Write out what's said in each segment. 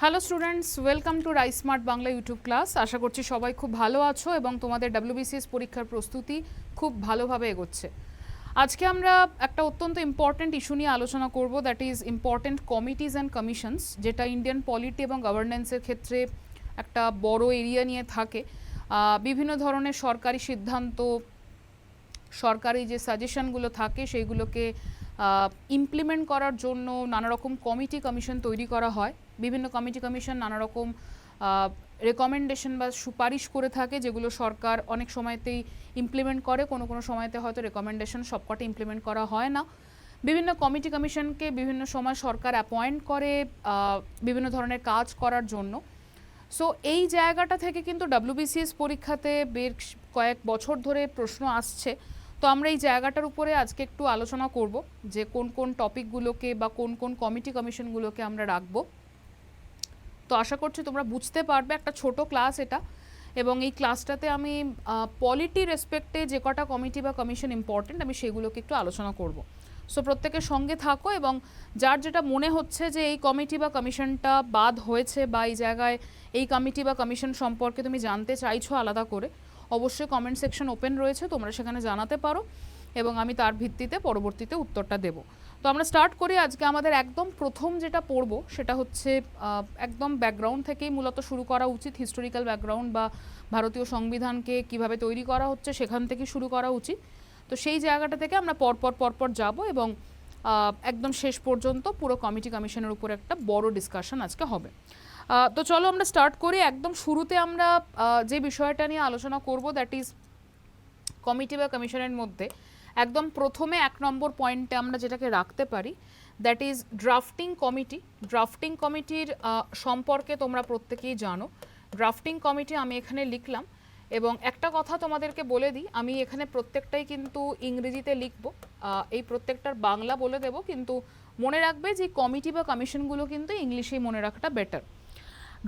Hello students welcome to Rai smart Bangla YouTube class আশা করছি সবাই খুব ভালো আছো এবং তোমাদের ডাব্লিউবিসিএস পরীক্ষার প্রস্তুতি খুব ভালোভাবে এগোচ্ছে। আজকে আমরা একটা অত্যন্ত ইম্পর্ট্যান্ট ইস্যু নিয়ে আলোচনা করব that is important committees and commissions যেটা ইন্ডিয়ান পলিটি এবং গভর্নেন্সের ক্ষেত্রে একটা বড় এরিয়া নিয়ে থাকে। বিভিন্ন ধরনের সরকারি সিদ্ধান্ত, সরকারি যে সাজেশনগুলো থাকে, সেইগুলোকে ইমপ্লিমেন্ট করার জন্য নানা রকম কমিটি কমিশন তৈরি করা হয়। বিভিন্ন কমিটি কমিশন নানা রকম রেকমেন্ডেশন বা সুপারিশ করে থাকে যেগুলো সরকার অনেক সময়তেই ইমপ্লিমেন্ট করে। কোনো কোনো সময়তে হয়তো রেকমেন্ডেশন সবকটা ইমপ্লিমেন্ট করা হয় না। বিভিন্ন কমিটি কমিশনকে বিভিন্ন সময় সরকার অ্যাপয়েন্ট করে বিভিন্ন ধরনের কাজ করার জন্য। সো এই জায়গাটা থেকে কিন্তু ডাব্লিউবিসিএস পরীক্ষাতে বেশ কয়েক বছর ধরে প্রশ্ন আসছে। তো আমরা এই জায়গাটার উপরে আজকে একটু আলোচনা করব যে কোন কোন টপিকগুলোকে বা কোন কোন কমিটি কমিশনগুলোকে আমরা রাখব। তো আশা করছি তোমরা বুঝতে পারবে, একটা ছোট ক্লাস এটা। এবং এই ক্লাসটাতে আমি পলিটি রেসপেক্টে যে কটা কমিটি বা কমিশন ইম্পর্টেন্ট আমি সেগুলোকে একটু আলোচনা করব। সো প্রত্যেকের সঙ্গে থাকো এবং যার যেটা মনে হচ্ছে যে এই কমিটি বা কমিশনটা বাদ হয়েছে বা এই জায়গায় এই কমিটি বা কমিশন সম্পর্কে তুমি জানতে চাইছো আলাদা করে, অবশ্যই কমেন্ট সেকশন ওপেন রয়েছে, তোমরা সেখানে জানাতে পারো। এবং আমি তার ভিত্তিতে পরবর্তীতে উত্তরটা দেবো। তো আমরা স্টার্ট করি আজকে আমাদের একদম প্রথম যেটা পড়ব, সেটা হচ্ছে একদম ব্যাকগ্রাউন্ড থেকেই মূলত শুরু করা উচিত হিস্টোরিক্যাল ব্যাকগ্রাউন্ড বা ভারতীয় সংবিধানকে কীভাবে তৈরি করা হচ্ছে, সেখান থেকে শুরু করা উচিত। তো সেই জায়গাটা থেকে আমরা পরপর পরপর যাব এবং একদম শেষ পর্যন্ত পুরো কমিটি কমিশনের উপর একটা বড় ডিসকাশন আজকে হবে। তো চলো আমরা স্টার্ট করি। একদম শুরুতে আমরা যে বিষয়টা নিয়ে আলোচনা করব দ্যাট ইজ কমিটি বা কমিশনের মধ্যে একদম প্রথমে এক নম্বর পয়েন্টে আমরা যেটাকে রাখতে পারি that is drafting committee drafting কমিটির সম্পর্কে তোমরা প্রত্যেকেই জানো। ড্রাফটিং কমিটি আমি এখানে লিখলাম এবং একটা কথা তোমাদেরকে বলে দিই, আমি এখানে প্রত্যেকটাই কিন্তু ইংরেজিতে লিখব এই প্রত্যেকটার বাংলা বলে দেব, কিন্তু মনে রাখবে যে কমিটি বা কমিশনগুলো কিন্তু ইংলিশেই মনে রাখাটা বেটার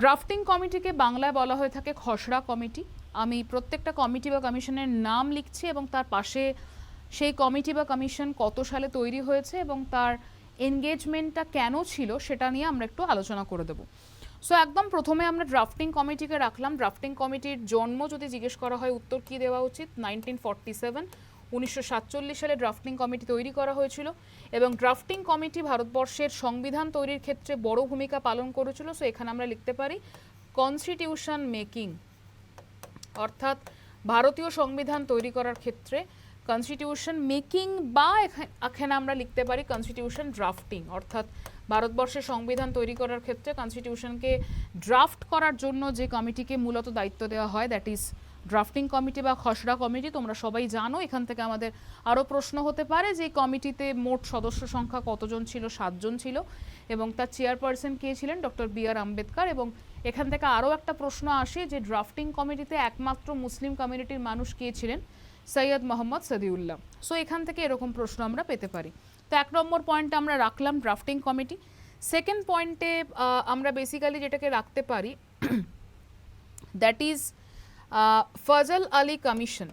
ড্রাফটিং কমিটিকে বাংলায় বলা হয়ে থাকে খসড়া কমিটি আমি প্রত্যেকটা কমিটি বা কমিশনের নাম লিখছি এবং তার পাশে সেই কমিটি বা কমিশন কত সালে তৈরি হয়েছে এবং তার এনগেজমেন্টটা কেন ছিল সেটা নিয়ে আমরা একটু আলোচনা করে দেবো। সো একদম প্রথমে আমরা ড্রাফটিং কমিটিকে রাখলাম। ড্রাফটিং কমিটির জন্ম যদি জিজ্ঞেস করা হয় উত্তর কী দেওয়া উচিত? নাইনটিন ফর্টি সেভেন উনিশশো সাতচল্লিশ সালে ড্রাফটিং কমিটি তৈরি করা হয়েছিল এবং ড্রাফটিং কমিটি ভারতবর্ষের সংবিধান তৈরির ক্ষেত্রে বড় ভূমিকা পালন করেছিল। সো এখানে আমরা লিখতে পারি কনস্টিটিউশন মেকিং অর্থাৎ ভারতীয় সংবিধান তৈরি করার ক্ষেত্রে কনস্টিটিউশন মেকিং বা এখা- এখানে আমরা লিখতে পারি কনস্টিটিউশন ড্রাফটিং অর্থাৎ ভারতবর্ষের সংবিধান তৈরি করার ক্ষেত্রে কনস্টিটিউশনকে ড্রাফট করার জন্য যে কমিটিকে মূলত দায়িত্ব দেওয়া হয় দ্যাট ইজ ড্রাফটিং কমিটি বা খসড়া কমিটি তোমরা সবাই জানো, এখান থেকে আমাদের আরও প্রশ্ন হতে পারে যে কমিটিতে মোট সদস্য সংখ্যা কতজন ছিল, সাতজন ছিল, এবং তার চেয়ারপারসন কে ছিলেন ডক্টর বি আর আম্বেদকর, এবং এখান থেকে আরও একটা প্রশ্ন আসে যে ড্রাফটিং কমিটিতে একমাত্র মুসলিম কমিউনিটির মানুষ কে ছিলেন? সৈয়দ মোহাম্মদ সদিউল্লাহ। সো এখান থেকে এরকম প্রশ্ন আমরা পেতে পারি। তো এক নম্বর পয়েন্টে আমরা রাখলাম ড্রাফটিং কমিটি সেকেন্ড পয়েন্টে আমরা বেসিক্যালি যেটাকে রাখতে পারি that is Fazal Ali commission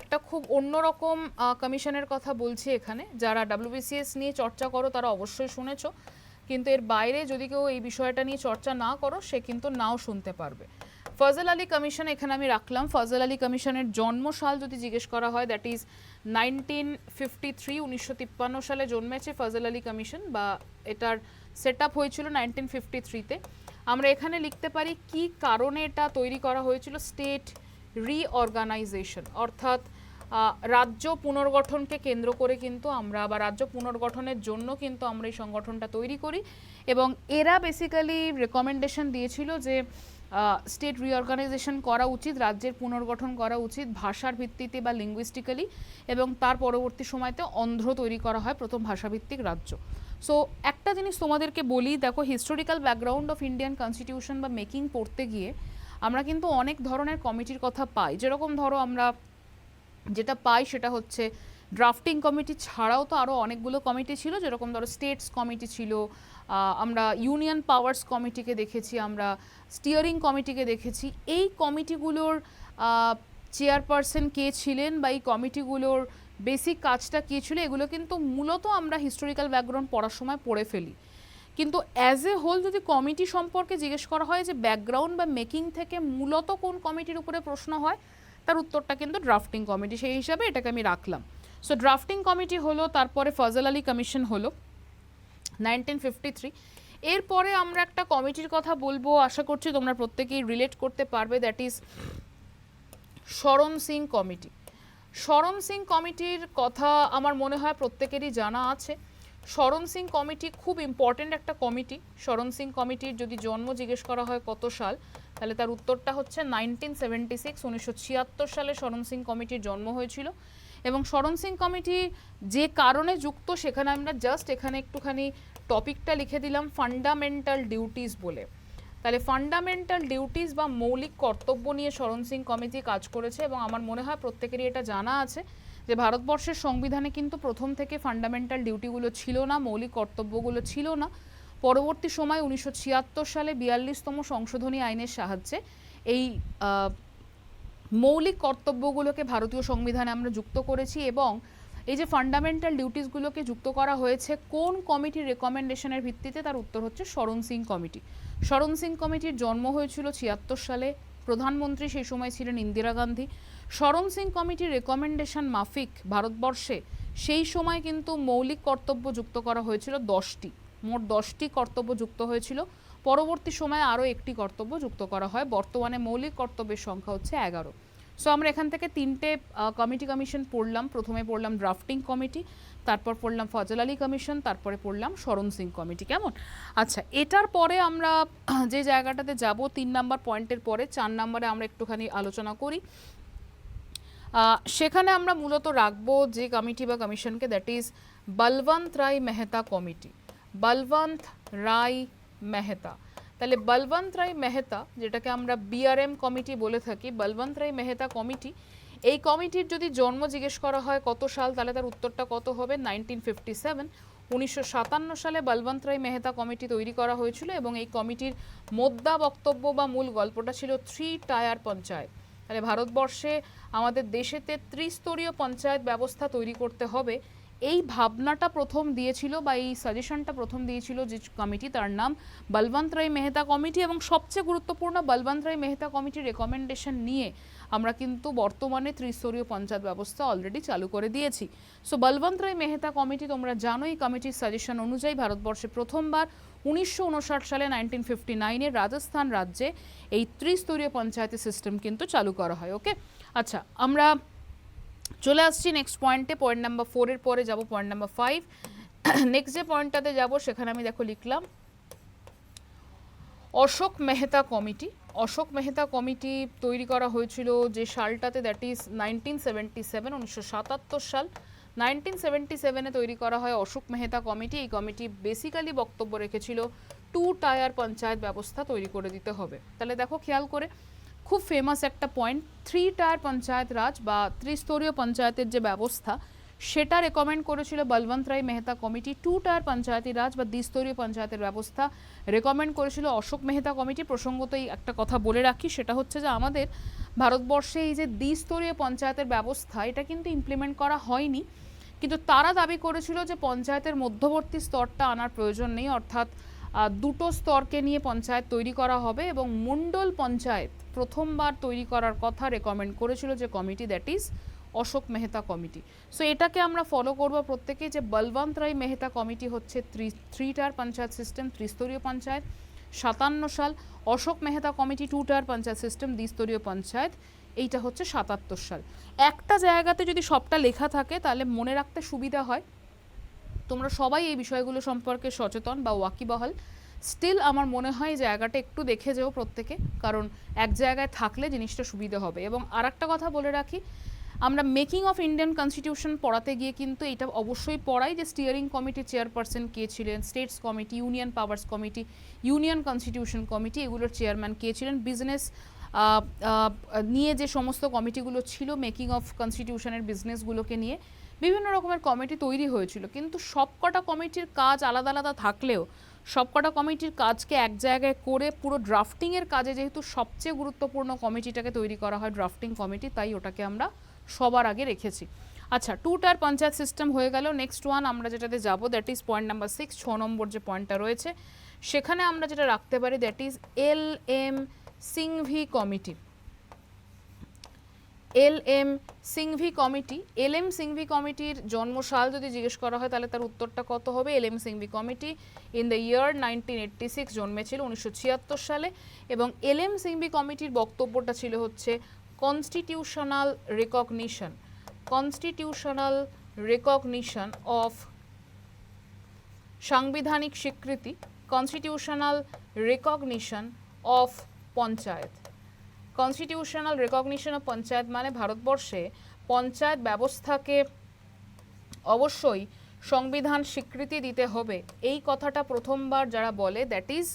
একটা খুব অন্যরকম কমিশনের কথা বলছি এখানে। যারা ডাব্লিউবিসিএস নিয়ে চর্চা করো, তারা অবশ্যই শুনেছো। কিন্তু এর বাইরে যদি কেউ এই বিষয়টা নিয়ে চর্চা না করো, সে কিন্তু নাও শুনতে পারবে। ফজল আলী কমিশন এখানে আমি রাখলাম। ফজল আলী কমিশনের জন্মসাল যদি জিজ্ঞেস করা হয় that is nineteen fifty three উনিশশো তিপ্পান্ন সালে জন্মেছে ফজল আলী কমিশন বা এটার সেট আপ হয়েছিল নাইনটিন ফিফটি থ্রিতে আমরা এখানে লিখতে পারি কি কারণে এটা তৈরি করা হয়েছিল? স্টেট রিঅর্গানাইজেশন অর্থাৎ রাজ্য পুনর্গঠনকে কেন্দ্র করে কিন্তু আমরা বা রাজ্য পুনর্গঠনের জন্য কিন্তু আমরা এই সংগঠনটা তৈরি করি। এবং এরা বেসিক্যালি রেকমেন্ডেশন দিয়েছিল যে স্টেট রিঅর্গানাইজেশন করা উচিত, রাজ্যের পুনর্গঠন করা উচিত, ভাষার ভিত্তিতে বা লিঙ্গুইস্টিক্যালি এবং তার পরবর্তী সময়তে অন্ধ্র তৈরি করা হয় প্রথম ভাষাভিত্তিক রাজ্য। সো একটা জিনিস তোমাদেরকে বলি, দেখো historical background of Indian constitution বা মেকিং পড়তে গিয়ে আমরা কিন্তু অনেক ধরনের কমিটির কথা পাই। যেরকম ধরো, আমরা যেটা পাই সেটা হচ্ছে ড্রাফটিং কমিটি ছাড়াও তো আরও অনেকগুলো কমিটি ছিল। যেরকম ধরো স্টেটস কমিটি ছিল আমরা ইউনিয়ন পাওয়ার্স কমিটিকে দেখেছি, আমরা স্টিয়ারিং কমিটিকে দেখেছি। এই কমিটিগুলোর চেয়ারপারসন কে ছিলেন বা এই কমিটিগুলোর বেসিক কাজটা কী ছিল, এগুলো কিন্তু মূলত আমরা হিস্টোরিক্যাল ব্যাকগ্রাউন্ড পড়ার সময় পড়ে ফেলি। কিন্তু অ্যাজ এ হোল যদি কমিটি সম্পর্কে জিজ্ঞেস করা হয় যে ব্যাকগ্রাউন্ড বা মেকিং থেকে মূলত কোন কমিটির উপরে প্রশ্ন হয়, তার উত্তরটা কিন্তু ড্রাফটিং কমিটি। সেই হিসাবে এটাকে আমি রাখলাম। সো ড্রাফটিং কমিটি হলো, তারপরে ফজল আলী কমিশন হলো। Nineteen fifty three. এরপরে আমরা একটা কমিটির কথা বলব, আশা করছি তোমরা প্রত্যেকেই রিলেট করতে পারবে দ্যাট ইজ শরণ সিং কমিটি। শরণ সিং কমিটির কথা আমার মনে হয় প্রত্যেকেরই জানা আছে। শরণ সিং কমিটি খুব ইম্পর্ট্যান্ট একটা কমিটি। শরণ সিং কমিটির যদি জন্ম জিজ্ঞেস করা হয় কত সাল, তাহলে তার উত্তরটা হচ্ছে নাইনটিন সেভেন্টি সিক্স, উনিশশো ছিয়াত্তর সালে শরণ সিং কমিটির জন্ম হয়েছিল। এবং শরণ সিং কমিটি যে কারণে যুক্ত, সেখানে আমরা জাস্ট এখানে একটুখানি টপিকটা লিখে দিলাম ফান্ডামেন্টাল ডিউটিস বলে। তাহলে ফান্ডামেন্টাল ডিউটিস বা মৌলিক কর্তব্য নিয়ে শরণ সিং কমিটি কাজ করেছে এবং আমার মনে হয় প্রত্যেকেরই এটা জানা আছে যে ভারতবর্ষের সংবিধানে কিন্তু প্রথম থেকে ফান্ডামেন্টাল ডিউটিগুলো ছিল না, মৌলিক কর্তব্যগুলো ছিল না। পরবর্তী সময় উনিশশো ছিয়াত্তর সালে বিয়াল্লিশতম সংশোধনী আইনের সাহায্যে এই মৌলিক কর্তব্যগুলোকে ভারতীয় সংবিধানে আমরা যুক্ত করেছি এবং এই যে ফান্ডামেন্টাল ডিউটিসগুলোকে যুক্ত করা হয়েছে, কোন কমিটির রেকমেন্ডেশনের ভিত্তিতে তার উত্তর হচ্ছে শরণ সিং কমিটি শরণ সিং কমিটির জন্ম হয়েছিল ছিয়াত্তর সালে, প্রধানমন্ত্রী সেই সময় ছিলেন ইন্দিরা গান্ধী। শরণ সিং কমিটির রেকমেন্ডেশন মাফিক ভারতবর্ষে, সেই সময় কিন্তু মৌলিক কর্তব্য যুক্ত করা হয়েছিল দশটি, মোট দশটি কর্তব্য যুক্ত হয়েছিল। পরবর্তী সময়ে আরও একটি কর্তব্য যুক্ত করা হয়। বর্তমানে মৌলিক কর্তব্যের সংখ্যা হচ্ছে এগারো। সো আমরা এখান থেকে তিনটে কমিটি কমিশন পড়লাম। প্রথমে পড়লাম ড্রাফটিং কমিটি তারপর পড়লাম ফজল আলী কমিশন তারপরে পড়লাম শরণ সিং কমিটি কেমন? আচ্ছা এটার পরে আমরা যে জায়গাটাতে যাব, তিন নাম্বার পয়েন্টের পরে, চার নাম্বারে আমরা একটুখানি আলোচনা করি। সেখানে আমরা মূলত রাখব যে কমিটি বা কমিশনকে that is Balwant Rai Mehta committee Balwant Rai Mehta. তাহলে বলবন্ত রায় মেহতা, যেটাকে আমরা বিআরএম কমিটি বলে থাকি বলবন্ত রায় মেহতা কমিটি, এই কমিটির যদি জন্ম জিজ্ঞেস করা হয় কত সাল, তাহলে তার উত্তরটা কত হবে? নাইনটিন ফিফটি সেভেন উনিশশো সাতান্ন সালে বলবন্ত রায় মেহতা কমিটি তৈরি করা হয়েছিল এবং এই কমিটির মোদ্দা বক্তব্য বা মূল গল্পটা ছিল থ্রি টায়ার পঞ্চায়েত। তাহলে ভারতবর্ষে আমাদের দেশেতে ত্রিস্তরীয় পঞ্চায়েত ব্যবস্থা তৈরি করতে হবে। এই ভাবনাটা প্রথম দিয়েছিল বা এই সাজেশনটা প্রথম দিয়েছিল যে কমিটি তার নাম বলবন্ত রায় মেহতা কমিটি এবং সবচেয়ে গুরুত্বপূর্ণ বলবন্ত রায় মেহতা কমিটির রেকমেন্ডেশন নিয়ে আমরা কিন্তু বর্তমানে ত্রিস্তরীয় পঞ্চায়েত ব্যবস্থা অলরেডি চালু করে দিয়েছি। সো বলবন্ত রায় মেহতা কমিটি তোমরা জানো, এই কমিটির সাজেশন অনুযায়ী ভারতবর্ষে প্রথমবার উনিশশো উনষাট সালে নাইনটিন ফিফটি নাইনে রাজস্থান রাজ্যে এই ত্রিস্তরীয় পঞ্চায়েতের সিস্টেম কিন্তু চালু করা হয় ওকে আচ্ছা আমরা চলে আসছি নেক্সট পয়েন্টে পয়েন্ট নাম্বার ফোরের পরে যাব পয়েন্ট নাম্বার ফাইভ নেক্সট যে পয়েন্টটাতে যাব, সেখানে আমি দেখো লিখলাম, অশোক মেহতা কমিটি। অশোক মেহতা কমিটি তৈরি করা হয়েছিল যে সালটাতে that is nineteen seventy seven উনিশশো সাতাত্তর সাল। নাইনটিন সেভেন্টি সেভেনে তৈরি করা হয় অশোক মেহতা কমিটি। এই কমিটি বেসিক্যালি বক্তব্য রেখেছিল টু টায়ার পঞ্চায়েত ব্যবস্থা তৈরি করে দিতে হবে। তাহলে দেখো খেয়াল করে খুব ফেমাস একটা point three tier panchayat raj বা ত্রিস্তরীয় পঞ্চায়েতের যে ব্যবস্থা, সেটা রেকমেন্ড করেছিল Balwant Rai Mehta committee two tier panchayati raj বা দ্বিস্তরীয় পঞ্চায়েতের ব্যবস্থা রেকমেন্ড করেছিল অশোক মেহতা কমিটি প্রসঙ্গত এই একটা কথা বলে রাখি, সেটা হচ্ছে যে আমাদের ভারতবর্ষে এই যে দ্বিস্তরীয় পঞ্চায়েতের ব্যবস্থা, এটা কিন্তু ইমপ্লিমেন্ট করা হয়নি। কিন্তু তারা দাবি করেছিল যে পঞ্চায়েতের মধ্যবর্তী স্তরটা আনার প্রয়োজন নেই, অর্থাৎ দুটো স্তরকে নিয়ে পঞ্চায়েত তৈরি করা হবে এবং মণ্ডল পঞ্চায়েত প্রথমবার তৈরি করার কথা রেকমেন্ড করেছিল যে committee that is Ashok Mehta committee so এটাকে আমরা ফলো করব প্রত্যেকে যে বলবন্ত রায় মেহতা কমিটি হচ্ছে three three tier panchayat system ত্রিস্তরীয় panchayat, সাতান্ন সাল। Ashok Mehta committee two tier panchayat system দ্বিস্তরীয় panchayat, এইটা হচ্ছে সাতাত্তর সাল। একটা জায়গাতে যদি সবটা লেখা থাকে, তাহলে মনে রাখতে সুবিধা হয়। তোমরা সবাই এই বিষয়গুলো সম্পর্কে সচেতন বা ওয়াকিবহাল। স্টিল আমার মনে হয় জায়গাটা একটু দেখে যেও প্রত্যেকে, কারণ এক জায়গায় থাকলে জিনিসটা সুবিধা হবে। এবং আর কথা বলে রাখি, আমরা মেকিং অফ ইন্ডিয়ান কনস্টিটিউশন পড়াতে গিয়ে কিন্তু এটা অবশ্যই পড়াই যে স্টিয়ারিং কমিটি চেয়ারপারসন কে ছিলেন states committee union powers committee union constitution committee এগুলোর চেয়ারম্যান কে ছিলেন বিজনেস নিয়ে যে সমস্ত কমিটিগুলো ছিল মেকিং অফ কনস্টিটিউশনের বিজনেসগুলোকে নিয়ে বিভিন্ন রকমের কমিটি তৈরি হয়েছিল। কিন্তু সবকটা কমিটির কাজ আলাদা আলাদা থাকলেও সবকটা কমিটির কাজকে এক জায়গায় করে পুরো ড্রাফটিংয়ের কাজে যেহেতু সবচেয়ে গুরুত্বপূর্ণ কমিটিটাকে তৈরি করা হয় ড্রাফটিং কমিটি তাই ওটাকে আমরা সবার আগে রেখেছি। আচ্ছা টু টার পঞ্চায়েত সিস্টেম হয়ে গেল। নেক্সট ওয়ান আমরা যেটাতে যাব that is point number six ছ নম্বর যে পয়েন্টটা রয়েছে, সেখানে আমরা যেটা রাখতে পারি that is L M Singhvi committee L M Singhvi committee, L M Singhvi কমিটির জন্মসাল যদি জিজ্ঞেস করা হয়, তাহলে তার উত্তরটা কত হবে? L M Singhvi committee in the year nineteen eighty six জন্মেছিল উনিশশো ছিয়াত্তর সালে এবং এল এম সিংভি কমিটির বক্তব্যটা ছিল হচ্ছে constitutional recognition constitutional recognition of সাংবিধানিক স্বীকৃতি constitutional recognition of panchayat. Constitutional recognition of panchayat মানে ভারতবর্ষে পঞ্চায়েত ব্যবস্থাকে অবশ্যই সংবিধান স্বীকৃতি দিতে হবে। এই কথাটা প্রথমবার যারা বলে that is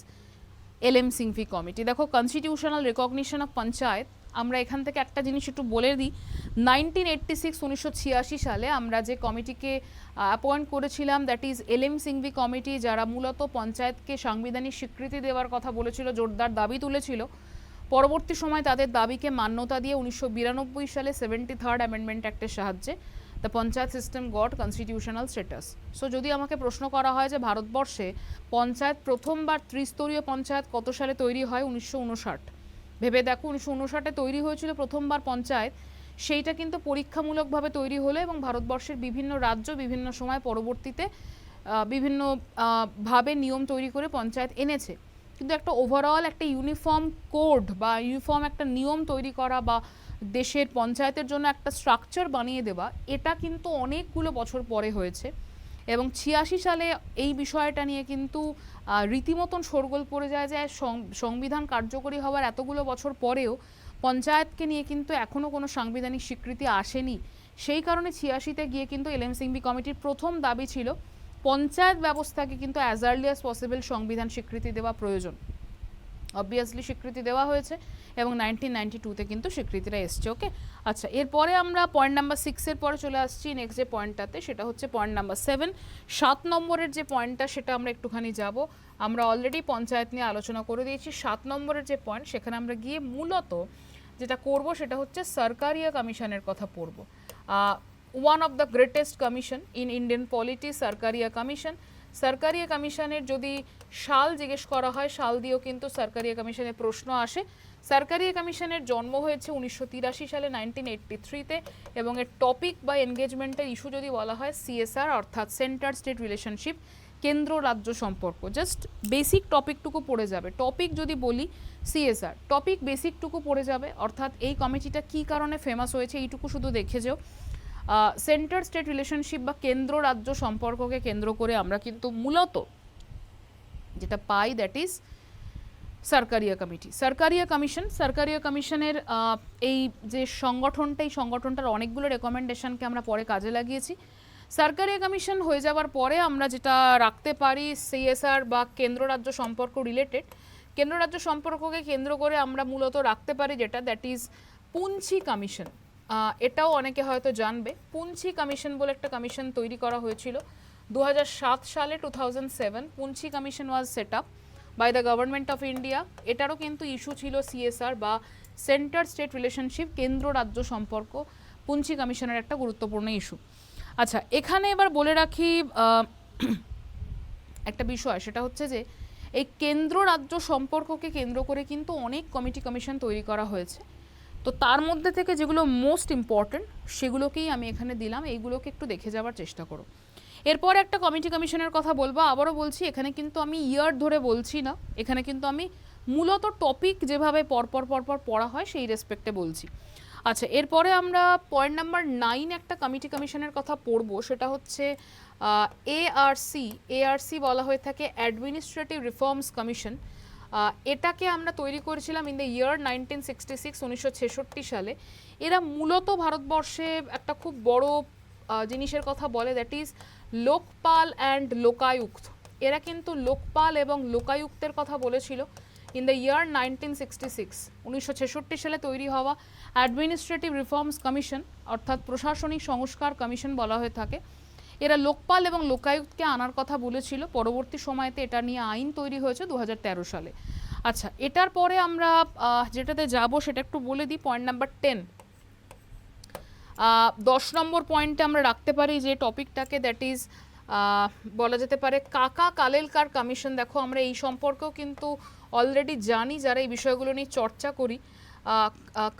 L M Singhvi committee দেখো কনস্টিটিউশনাল রেকগনিশন অফ পঞ্চায়েত আমরা এখান থেকে একটা জিনিস একটু বলে দিই। নাইনটিন এইট্টি সিক্স উনিশশো ছিয়াশি সালে আমরা যে কমিটিকে অ্যাপয়েন্ট করেছিলাম that is L M Singhvi committee যারা মূলত পঞ্চায়েতকে সাংবিধানিক স্বীকৃতি দেওয়ার কথা বলেছিল, জোরদার দাবি তুলেছিল পরবর্তী সময় তাদের দাবিকে মান্যতা দিয়ে উনিশশো বিরানব্বই সালে সেভেন্টি থার্ড অ্যামেন্ডমেন্ট অ্যাক্টের সাহায্যে the panchayat system got constitutional status. So যদি আমাকে প্রশ্ন করা হয় যে ভারতবর্ষে পঞ্চায়েত প্রথমবার ত্রিস্তরীয় পঞ্চায়েত কত সালে তৈরি হয় উনিশশো উনষাট? ভেবে দেখো, উনিশশো উনষাটে তৈরি হয়েছিল প্রথমবার পঞ্চায়েত, সেইটা কিন্তু পরীক্ষামূলকভাবে তৈরি হলো এবং ভারতবর্ষের বিভিন্ন রাজ্য বিভিন্ন সময় পরবর্তীতে বিভিন্ন ভাবে নিয়ম তৈরি করে পঞ্চায়েত এনেছে। কিন্তু একটা ওভারঅল একটা ইউনিফর্ম কোড বা ইউনিফর্ম একটা নিয়ম তৈরি করা বা দেশের পঞ্চায়েতের জন্য একটা স্ট্রাকচার বানিয়ে দেওয়া, এটা কিন্তু অনেকগুলো বছর পরে হয়েছে। এবং ছিয়াশি সালে এই বিষয়টা নিয়ে কিন্তু রীতিমতন শোরগোল পড়ে যায় যে সংবিধান কার্যকরী হওয়ার এতগুলো বছর পরেও পঞ্চায়েতকে নিয়ে কিন্তু এখনও কোনো সাংবিধানিক স্বীকৃতি আসেনি। সেই কারণে ছিয়াশিতে গিয়ে কিন্তু এলএম সিংভি কমিটির প্রথম দাবি ছিল পঞ্চায়েত ব্যবস্থাকে কিন্তু অ্যাজ আর্লি অ্যাজ পসিবল সংবিধান স্বীকৃতি দেওয়া প্রয়োজন। অবভিয়াসলি স্বীকৃতি দেওয়া হয়েছে এবং নাইনটিন নাইনটি টুতে কিন্তু স্বীকৃতিটা এসছে ওকে আচ্ছা এরপরে আমরা পয়েন্ট নাম্বার সিক্সের পরে চলে আসছি নেক্সট যে পয়েন্টটাতে সেটা হচ্ছে পয়েন্ট নাম্বার সেভেন সাত নম্বরের যে পয়েন্টটা সেটা আমরা একটুখানি যাব। আমরা অলরেডি পঞ্চায়েত নিয়ে আলোচনা করে দিয়েছি। সাত নম্বরের যে পয়েন্ট সেখানে আমরা গিয়ে মূলত যেটা করব, সেটা হচ্ছে সরকারিয়া কমিশনের কথা পড়ব। One of the greatest commission in Indian polity Sarkaria commission Sarkaria কমিশনের যদি সাল জিজ্ঞেস করা হয়, সাল দিয়েও কিন্তু সরকারিয়া কমিশনের প্রশ্ন আসে। সরকারিয়া কমিশনের জন্ম হয়েছে উনিশশো তিরাশি সালে নাইনটিন এইট্টি থ্রিতে এবং এর টপিক বা এনগেজমেন্টের ইস্যু যদি বলা হয় সিএসআর অর্থাৎ সেন্টার স্টেট রিলেশনশিপ কেন্দ্র রাজ্য সম্পর্ক। জাস্ট বেসিক টপিকটুকু পড়ে যাবে। টপিক যদি বলি সিএসআর টপিক বেসিকটুকু পড়ে যাবে। অর্থাৎ এই কমিটিটা কী কারণে ফেমাস হয়েছে, এইটুকু শুধু দেখে যেও। সেন্টার স্টেট রিলেশনশিপ বা কেন্দ্র রাজ্য সম্পর্ককে কেন্দ্র করে আমরা কিন্তু মূলত যেটা পাই that is Sarkaria committee Sarkaria commission Sarkaria কমিশনের এই যে সংগঠনটা, এই সংগঠনটার অনেকগুলো রেকমেন্ডেশনকে আমরা পরে কাজে লাগিয়েছি। সরকারি কমিশন হয়ে যাওয়ার পরে আমরা যেটা রাখতে পারি সিএসআর বা কেন্দ্র রাজ্য সম্পর্ক রিলেটেড কেন্দ্র রাজ্য সম্পর্ককে কেন্দ্র করে আমরা মূলত রাখতে পারি যেটা দ্যাট ইজ পুঞ্চি কমিশন এটাও অনেকে হয়তো জানবে, পুঞ্চি কমিশন বলে একটা কমিশন তৈরি করা হয়েছিল দু হাজার সাত সালে, two thousand seven commission was set up by the government of India এটারও কিন্তু ইস্যু ছিল সিএসআর বা সেন্টার স্টেট রিলেশনশিপ কেন্দ্র রাজ্য সম্পর্ক, পুঞ্চি কমিশনের একটা গুরুত্বপূর্ণ ইস্যু আচ্ছা এখানে এবার বলে রাখি একটা বিষয়, সেটা হচ্ছে যে, এই কেন্দ্র রাজ্য সম্পর্ককে কেন্দ্র করে কিন্তু অনেক কমিটি কমিশন তৈরি করা হয়েছে। তো তার মধ্যে থেকে যেগুলো মোস্ট ইম্পর্ট্যান্ট সেগুলোকেই আমি এখানে দিলাম। এইগুলোকে একটু দেখে যাওয়ার চেষ্টা করো। এরপর একটা কমিটি কমিশনের কথা বলব। আবারও বলছি, এখানে কিন্তু আমি ইয়ার ধরে বলছি না। এখানে কিন্তু আমি মূলত টপিক যেভাবে পরপর পরপর পড়া হয়, সেই রেসপেক্টে বলছি। আচ্ছা এরপরে আমরা পয়েন্ট নাম্বার নাইন একটা কমিটি কমিশনের কথা পড়ব। সেটা হচ্ছে এআরসি এআরসি বলা হয়ে থাকে অ্যাডমিনিস্ট্রেটিভ রিফর্মস কমিশন এটাকে আমরা তৈরি করেছিলাম in the year nineteen sixty six উনিশশো ছেষট্টি সালে। এরা মূলত ভারতবর্ষে একটা খুব বড় জিনিসের কথা বলে that is Lokpal and Lokayukta. এরা কিন্তু লোকপাল এবং লোকায়ুক্তের কথা বলেছিল in the year nineteen sixty six উনিশশো ছেষট্টি সালে তৈরি হওয়া অ্যাডমিনিস্ট্রেটিভ রিফর্মস কমিশন অর্থাৎ প্রশাসনিক সংস্কার কমিশন বলা হয়ে থাকে। এরা লোকপাল এবং লোকায়ুক্তকে আনার কথা বলেছিল। পরবর্তী সময়তে এটা নিয়ে আইন তৈরি হয়েছে দু হাজার তেরো সালে। আচ্ছা এটার পরে আমরা যেটাতে যাব সেটা একটু বলে দিই পয়েন্ট নাম্বার টেন দশ নম্বর পয়েন্টে আমরা রাখতে পারি যে টপিকটাকে দ্যাট ইজ বলা যেতে পারে কাকা কালেলকার কমিশন দেখো, আমরা এই সম্পর্কেও কিন্তু অলরেডি জানি যারা এই বিষয়গুলো নিয়ে চর্চা করি।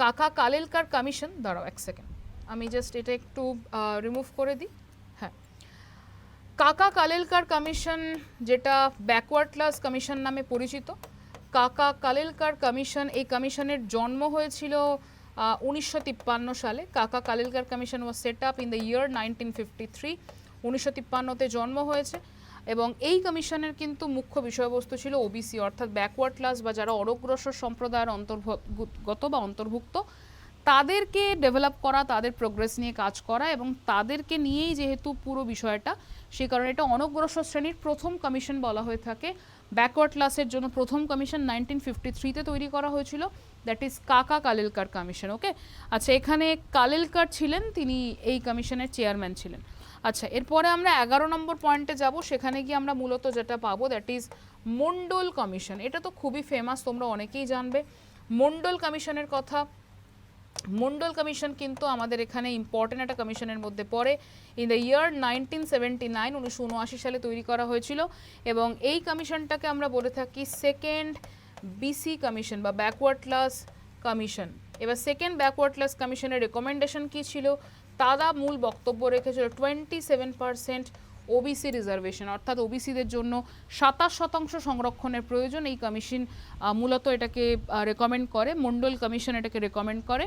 কাকা কালেলকার কমিশন দাঁড়াও এক সেকেন্ড আমি জাস্ট এটা একটু রিমুভ করে দিই। কাকা কালেলকার কমিশন, যেটা ব্যাকওয়ার্ড ক্লাস কমিশন নামে পরিচিত, কাকা কালেলকার কমিশন, এই কমিশনের জন্ম হয়েছিল উনিশশো তিপ্পান্ন সালে। Kaka Kalelkar commission was set up in the year nineteen fifty three উনিশশো তিপ্পান্নতে জন্ম হয়েছে। এবং এই কমিশনের কিন্তু মুখ্য বিষয়বস্তু ছিল ওবিসি অর্থাৎ ব্যাকওয়ার্ড ক্লাস বা যারা অরগ্রসর সম্প্রদায়ের অন্তর্গত বা অন্তর্ভুক্ত, তাদেরকে ডেভেলপ করা, তাদের প্রোগ্রেস নিয়ে কাজ করা এবং তাদেরকে নিয়েই যেহেতু পুরো বিষয়টা সেই কারণে এটা অনগ্রসর শ্রেণির প্রথম কমিশন বলা হয়ে থাকে। ব্যাকওয়ার্ড ক্লাসের জন্য প্রথম কমিশন নাইনটিন ফিফটি থ্রিতে তৈরি করা হয়েছিল। দ্যাট ইজ কাকা কালেলকার কমিশন ওকে আচ্ছা এখানে কালেলকার ছিলেন, তিনি এই কমিশনের চেয়ারম্যান ছিলেন। আচ্ছা এরপরে আমরা এগারো নম্বর পয়েন্টে যাব। সেখানে গিয়ে আমরা মূলত যেটা পাবো দ্যাট ইজ মন্ডল কমিশন। এটা তো খুবই ফেমাস তোমরা অনেকেই জানবে। মন্ডল কমিশনের কথা মন্ডল কমিশন কিন্তু আমাদের এখানে ইম্পর্টেন্ট একটা কমিশনের মধ্যে পড়ে। In the year nineteen seventy nine উনিশশো উনআশি সালে তৈরি করা হয়েছিল এবং এই কমিশনটাকে আমরা বলে থাকি সেকেন্ড বিসি কমিশন বা ব্যাকওয়ার্ড ক্লাস কমিশন। এবার সেকেন্ড ব্যাকওয়ার্ড ক্লাস কমিশনের রেকমেন্ডেশন কী ছিল? তারা মূল বক্তব্য রেখেছিল twenty seven percent OBC reservation অর্থাৎ ওবিসিদের জন্য সাতাশ শতাংশ সংরক্ষণের প্রয়োজন। এই কমিশন মূলত এটাকে রেকমেন্ড করে, মন্ডল কমিশন এটাকে রেকমেন্ড করে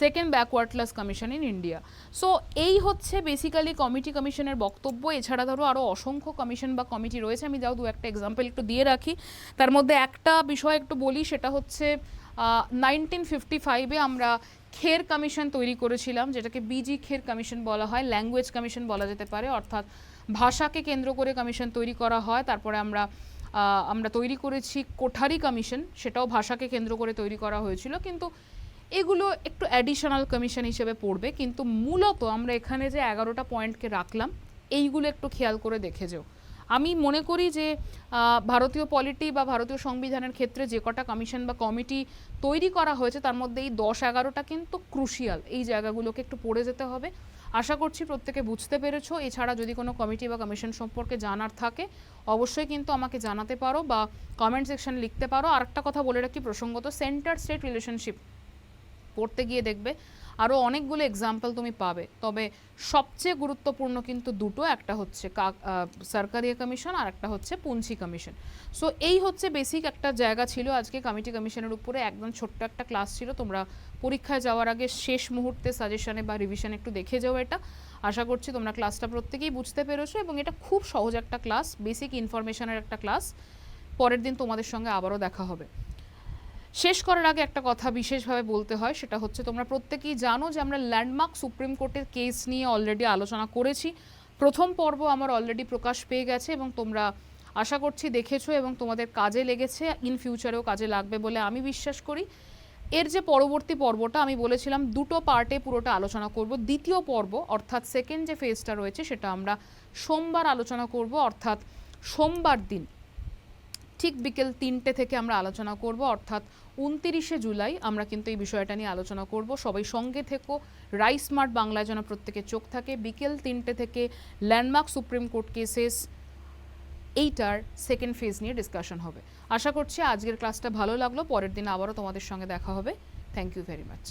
second backward class commission in India so এই হচ্ছে বেসিক্যালি কমিটি কমিশনের বক্তব্য। এছাড়া ধরো আরও অসংখ্য কমিশন বা কমিটি রয়েছে। আমি যাও দু একটা এক্সাম্পল একটু দিয়ে রাখি। তার মধ্যে একটা বিষয় একটু বলি, সেটা হচ্ছে নাইনটিন ফিফটি ফাইভে আমরা খের কমিশন তৈরি করেছিলাম, যেটাকে বিজি খের কমিশন বলা হয় ল্যাঙ্গুয়েজ কমিশন বলা যেতে পারে, অর্থাৎ ভাষাকে কেন্দ্র করে কমিশন তৈরি করা হয়, তারপরে আমরা আমরা তৈরি করেছি কোঠারি কমিশন সেটাও ভাষাকে কেন্দ্র করে তৈরি করা হয়েছিল। কিন্তু এগুলো একটু অ্যাডিশনাল কমিশন হিসেবে পড়বে, কিন্তু মূলত আমরা এখানে যে এগারোটা পয়েন্টকে রাখলাম, এইগুলো একটু খেয়াল করে দেখে যেও। আমি মনে করি যে ভারতীয় পলিটি বা ভারতীয় সংবিধানের ক্ষেত্রে যে কটা কমিশন বা কমিটি তৈরি করা হয়েছে, তার মধ্যে এই দশ এগারোটা কিন্তু ক্রুশিয়াল এই জায়গাগুলোকে একটু পড়ে যেতে হবে। আশা করছি প্রত্যেকে বুঝতে পেরেছ। এছাড়া যদি কোনো কমিটি বা কমিশন সম্পর্কে জানার থাকে, অবশ্যই কিন্তু আমাকে জানাতে পারো বা কমেন্ট সেকশনে লিখতে পারো। আর একটা কথা বলে রাখি প্রসঙ্গত সেন্টার স্টেট রিলেশনশিপ পড়তে গিয়ে দেখবে আরও অনেকগুলো এক্সাম্পল তুমি পাবে। তবে সবচেয়ে গুরুত্বপূর্ণ কিন্তু দুটো, একটা হচ্ছে সরকারি কমিশন আর একটা হচ্ছে পুঞ্চি কমিশন সো এই হচ্ছে বেসিক একটা জায়গা ছিল। আজকে কমিটি কমিশনের উপরে একদম ছোট্ট একটা ক্লাস ছিল। তোমরা পরীক্ষায় যাওয়ার আগে শেষ মুহূর্তে সাজেশনে বা রিভিশনে একটু দেখে যাও এটা। আশা করছি তোমরা ক্লাসটা প্রত্যেকেই বুঝতে পেরেছ এবং এটা খুব সহজ একটা ক্লাস বেসিক ইনফরমেশনের একটা ক্লাস পরের দিন তোমাদের সঙ্গে আবারও দেখা হবে। শেষ করার আগে একটা কথা বিশেষভাবে বলতে হয়, সেটা হচ্ছে তোমরা প্রত্যেকেই জানো যে আমরা ল্যান্ডমার্ক সুপ্রিম কোর্টের কেস নিয়ে অলরেডি আলোচনা করেছি। প্রথম পর্ব আমার অলরেডি প্রকাশ পেয়ে গেছে এবং তোমরা আশা করছি দেখেছ এবং তোমাদের কাজে লেগেছে। ইন ফিউচারেও কাজে লাগবে বলে আমি বিশ্বাস করি। এর যে পরবর্তী পর্বটা আমি বলেছিলাম, দুটো পার্টে পুরোটা আলোচনা করব। দ্বিতীয় পর্ব, অর্থাৎ সেকেন্ড যে ফেজটা রয়েছে, সেটা আমরা সোমবার আলোচনা করব, অর্থাৎ সোমবার দিন। ঠিক বিকেল তিনটে থেকে আমরা আলোচনা করব, অর্থাৎ উনতিরিশে জুলাই আমরা কিন্তু এই বিষয়টা নিয়ে আলোচনা করব। সবাই সঙ্গে থেকো। রাইস স্মার্ট বাংলায় যেন প্রত্যেকের চোখ থাকে। বিকেল তিনটে থেকে ল্যান্ডমার্ক সুপ্রিম কোর্ট কেসেস এইটার সেকেন্ড ফেজ নিয়ে ডিসকাশন হবে। আশা করছি আজকের ক্লাসটা ভালো লাগল। পরের দিন আবারও তোমাদের সঙ্গে দেখা হবে। Thank you very much